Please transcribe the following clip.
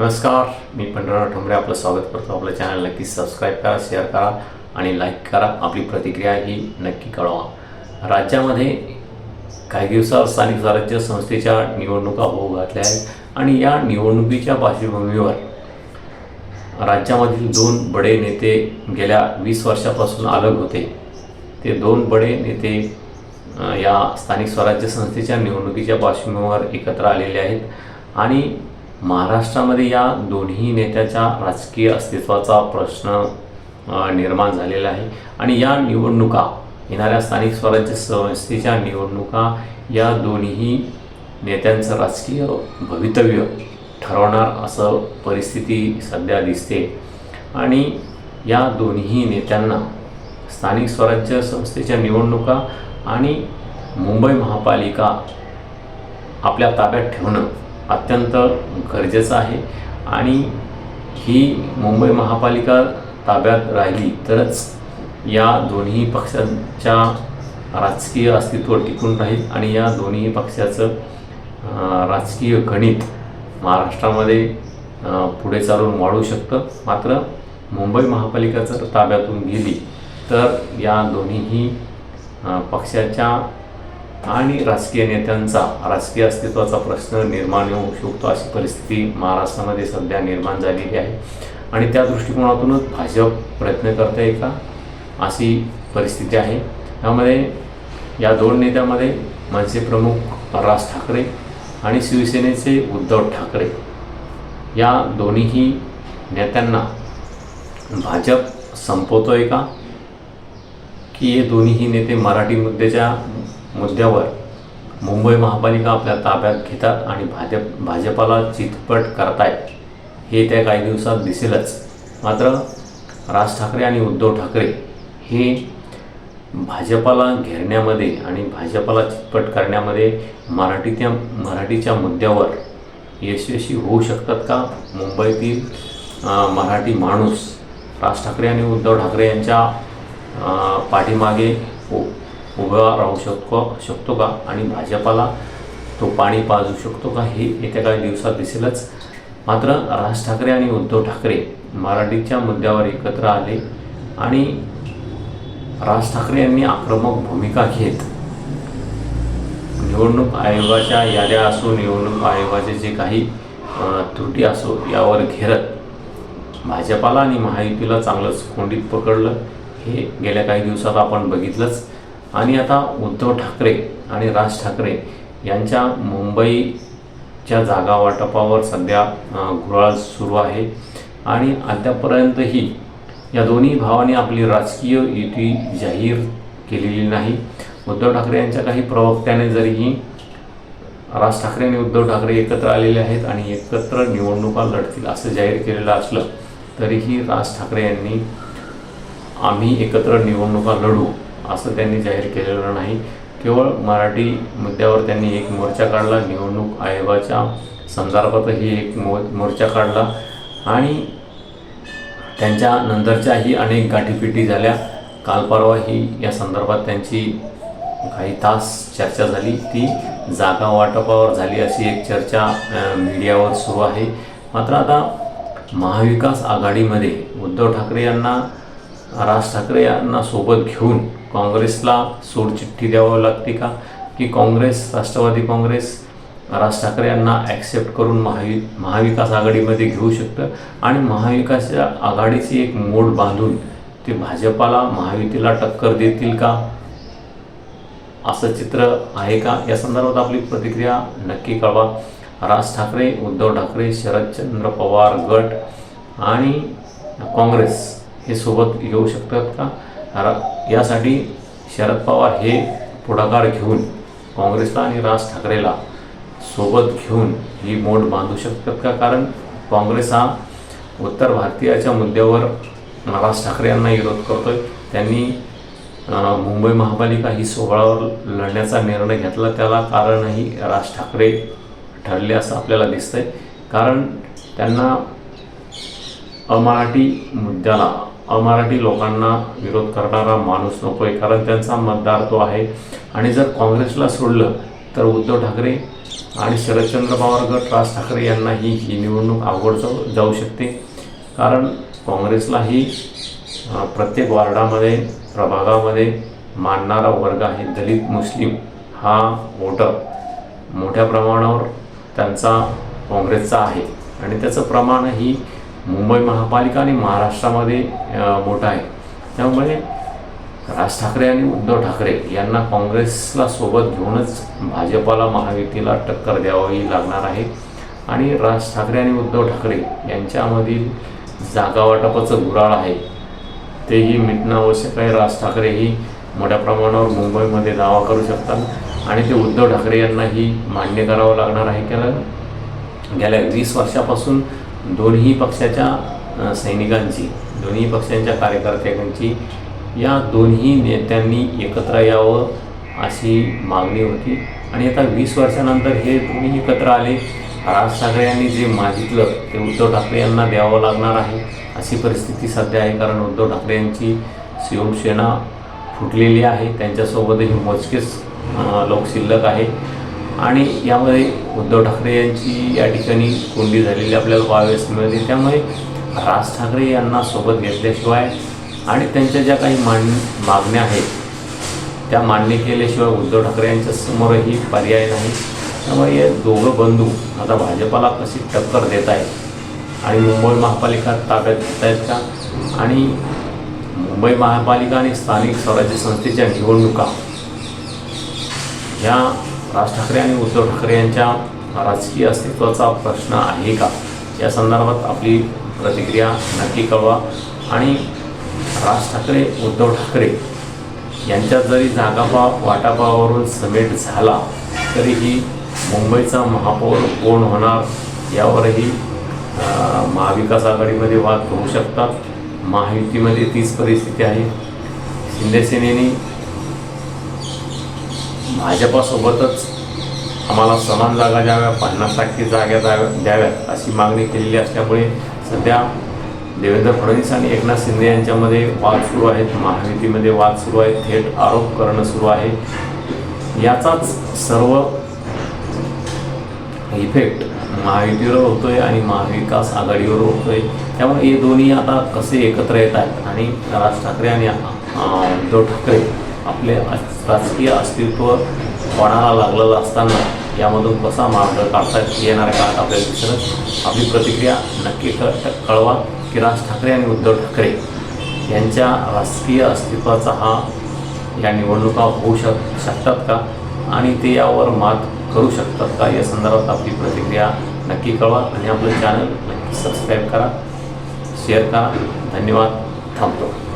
नमस्कार मी पंढरराव ठोंबरे आपलं स्वागत करतो. आपलं चॅनल नक्की सबस्क्राईब करा शेअर करा आणि लाईक करा. आपली प्रतिक्रिया ही नक्की कळवा. राज्यामध्ये काही दिवसात स्थानिक स्वराज्य संस्थेच्या निवडणुका होऊ घातल्या आहेत आणि या निवडणुकीच्या पार्श्वभूमीवर राज्यामधील दोन बडे नेते गेल्या वीस वर्षापासून अलग होते. ते दोन बडे नेते या स्थानिक स्वराज्य संस्थेच्या निवडणुकीच्या पार्श्वभूमीवर एकत्र आलेले आहेत. आणि महाराष्ट्रामध्ये या दोन्ही नेत्याच्या राजकीय अस्तित्वाचा प्रश्न निर्माण झालेला आहे. आणि या निवडणुका येणाऱ्या स्थानिक स्वराज्य संस्थेच्या निवडणुका या दोन्ही नेत्यांचं राजकीय भवितव्य ठरवणार असं परिस्थिती सध्या दिसते. आणि या दोन्ही नेत्यांना स्थानिक स्वराज्य संस्थेच्या निवडणुका आणि मुंबई महापालिका आपल्या ताब्यात ठेवणं अत्यंत गरजेचं आहे. आणि ही मुंबई महापालिका ताब्यात राहिली तरच या दोन्ही पक्षांच्या राजकीय अस्तित्व टिकून राहील आणि या दोन्ही पक्षाचं राजकीय गणित महाराष्ट्रामध्ये पुढे चालून वाढू शकतं. मात्र मुंबई महापालिका जर ताब्यातून गेली तर या दोन्हीही पक्षाच्या आणि राजकीय नेत्यांचा राजकीय अस्तित्वाचा प्रश्न निर्माण होऊ शकतो अशी परिस्थिती महाराष्ट्रामध्ये सध्या निर्माण झालेली आहे. आणि त्या दृष्टिकोनातूनच भाजप प्रयत्न करता आहे का? अशी परिस्थिती आहे. त्यामध्ये या दोन नेत्यामध्ये मनसे प्रमुख राज ठाकरे आणि शिवसेनेचे उद्धव ठाकरे. या दोन्हीही नेत्यांना भाजप संपवतो आहे का? की हे दोन्हीही नेते मराठी मुद्द्याच्या मुद्द्यावर मुंबई महापालिका आपल्या ताब्यात घेतात आणि भाजप भाजपाला चितपट करतायत. हे त्या काही दिवसात दिसेलच. मात्र राज ठाकरे आणि उद्धव ठाकरे हे भाजपाला घेरण्यामध्ये आणि भाजपाला चितपट करण्यामध्ये मराठीच्या मराठीच्या मुद्द्यावर यशस्वी होऊ शकतात का? मुंबईतील मराठी माणूस राज ठाकरे आणि उद्धव ठाकरे यांच्या पाठीमागे उभा राहू शकतो शकतो का? आणि भाजपाला तो पाणी पाजू शकतो का? हे येत्या काही दिवसात दिसेलच. मात्र राज ठाकरे आणि उद्धव ठाकरे मराठीच्या मुद्द्यावर एकत्र आले आणि राज ठाकरे यांनी आक्रमक भूमिका घेत निवडणूक आयोगाच्या याद्या असो निवडणूक आयोगाचे जे काही त्रुटी असो यावर घेरत भाजपाला आणि महायुतीला चांगलंच कोंडीत पकडलं. हे गेल्या काही दिवसात आपण बघितलंच. आणि आता उद्धव ठाकरे आणि राज ठाकरे यांच्या मुंबईच्या जागा वाटपावर सध्या घुराळ सुरू आहे. आणि अद्यापर्यंतही या दोन्ही भावांनी आपली राजकीय युती जाहीर केलेली नाही. उद्धव ठाकरे यांच्या काही प्रवक्त्याने जरीही राज ठाकरे आणि उद्धव ठाकरे एकत्र आलेले आहेत आणि एकत्र निवडणुका लढतील असं जाहीर केलेलं असलं तरीही राज ठाकरे यांनी आम्ही एकत्र निवडणुका लढू असं त्यांनी जाहीर केलेलं नाही. केवळ मराठी मुद्द्यावर त्यांनी एक मोर्चा काढला. निवडणूक आयोगाच्या संदर्भातही एक मो मोर्चा काढला. आणि त्यांच्या नंतरच्याही अनेक गाठीपिटी झाल्या. काल परवा ही या संदर्भात त्यांची काही तास चर्चा झाली. ती जागा वाटपावर झाली अशी एक चर्चा मीडियावर सुरू आहे. मात्र आता महाविकास आघाडीमध्ये उद्धव ठाकरे यांना राज ठाकरे यांना सोबत घेऊन काँग्रेसला सोडचिठ्ठी द्यावं लागते का? की काँग्रेस राष्ट्रवादी काँग्रेस राज ठाकरे यांना ॲक्सेप्ट करून महावि महाविकास आघाडीमध्ये घेऊ शकतं? आणि महाविकासच्या आघाडीची एक मोड बांधून ते भाजपाला महायुतीला टक्कर देतील का? असं चित्र आहे का? या संदर्भात आपली प्रतिक्रिया नक्की कळवा. राज ठाकरे उद्धव ठाकरे शरदचंद्र पवार गट आणि काँग्रेस. हे सोबत येऊ शकतात का? यासाठी शरद पवार हे पुढाकार घेऊन काँग्रेसला आणि राज ठाकरेला सोबत घेऊन ही मोड बांधू शकतात का? कारण काँग्रेस हा उत्तर भारतीयाच्या मुद्द्यावर राज ठाकरे यांना विरोध करतोय. त्यांनी मुंबई महापालिका ही सोहळावर लढण्याचा निर्णय घेतला. त्याला कारणही राज ठाकरे ठरले असं आपल्याला दिसतंय. कारण त्यांना अमराठी मुद्द्याला मराठी लोकांना विरोध करणारा माणूस नको आहे कारण त्यांचा मतदार तो आहे. आणि जर काँग्रेसला सोडलं तर उद्धव ठाकरे आणि शरदचंद्र पवार गट राज ठाकरे यांनाही ही निवडणूक आवड जाऊ शकते. कारण काँग्रेसलाही प्रत्येक वार्डामध्ये प्रभागामध्ये मानणारा वर्ग आहे दलित मुस्लिम. हा वोटर मोठ्या प्रमाणावर त्यांचा काँग्रेसचा आहे. आणि त्याचं प्रमाणही मुंबई महापालिका आणि महाराष्ट्रामध्ये मोठा आहे. त्यामुळे राज ठाकरे आणि उद्धव ठाकरे यांना काँग्रेसला सोबत घेऊनच भाजपाला महायुतीला टक्कर द्यावी लागणार आहे. आणि राज ठाकरे आणि उद्धव ठाकरे यांच्यामधील जागावाटपाचं गुराळ आहे. तेही मिटणं आवश्यक आहे. राज ठाकरेही मोठ्या प्रमाणावर मुंबईमध्ये दावा करू शकतात. आणि ते उद्धव ठाकरे यांनाही मान्य करावं लागणार आहे. कारण गेल्या वीस वर्षापासून दोन्ही पक्षाच्या सैनिकांची दोन्ही पक्षांच्या कार्यकर्त्यांची या दोन्ही नेत्यांनी एकत्र यावं अशी मागणी होती. आणि आता वीस वर्षानंतर हे दोन्ही एकत्र आले राज ठाकरे यांनी जे मागितलं ते उद्धव ठाकरे यांना द्यावं लागणार आहे अशी परिस्थिती सध्या आहे. कारण उद्धव ठाकरे यांची शिवसेना फुटलेली आहे. त्यांच्यासोबतही मोजकेच लोक शिल्लक आहे. आणि यामध्ये उद्धव ठाकरे यांची या ठिकाणी कोंडी झालेली आपल्याला पाहाव्यास मिळते त्यामुळे राज ठाकरे यांना सोबत घेतल्याशिवाय आणि त्यांच्या ज्या काही मान मागण्या आहेत त्या मान्य केल्याशिवाय उद्धव ठाकरे यांच्या समोरही पर्याय नाही. त्यामुळे हे दोघं बंधू आता भाजपाला कशी टक्कर देत आहेत आणि मुंबई महापालिका ताब्यात घेत आहेत का? आणि मुंबई महापालिका आणि स्थानिक स्वराज्य संस्थेच्या निवडणुका ह्या राज ठाकरे आणि उद्धव ठाकरे यांच्या राजकीय अस्तित्वाचा प्रश्न आहे का? या संदर्भात आपली प्रतिक्रिया नक्की कळवा. आणि राज ठाकरे उद्धव ठाकरे यांच्यात जरी जागापा वाटापावरून समेट झाला तरीही मुंबईचा महापौर कोण होणार यावरही महाविकास आघाडीमध्ये वाद होऊ शकतात. महायुतीमध्ये तीच परिस्थिती आहे. शिंदेसेनेने भाजपासोबतच आम्हाला समान जागा द्याव्या पन्नास टक्के जागा द्याव्या द्याव्यात अशी मागणी केलेली असल्यामुळे सध्या देवेंद्र फडणवीस आणि एकनाथ शिंदे यांच्यामध्ये वाद सुरू आहेत. महायुतीमध्ये वाद सुरू आहेत. थेट आरोप करणं सुरू आहे. याचाच सर्व इफेक्ट महायुतीवर होतोय आणि महाविकास आघाडीवर होतोय. त्यामुळे हे दोन्ही आता कसे एकत्र येत आहेत आणि राज ठाकरे आणि उद्धव ठाकरे आपले अस- राजकीय अस्तित्व कोणाला लागलेलं असताना यामधून कसा मार्ग काढता येणाऱ्या काळात आपल्याला दिसलं आपली प्रतिक्रिया नक्की क कळवा. की राज ठाकरे आणि उद्धव ठाकरे यांच्या राजकीय अस्तित्वाचा हा या निवडणुका होऊ शक शकतात का? आणि ते यावर मात करू शकतात का? या संदर्भात आपली प्रतिक्रिया नक्की कळवा. आणि आपलं चॅनल नक्की सबस्क्राईब करा. शेअर करा. धन्यवाद. थांबतो.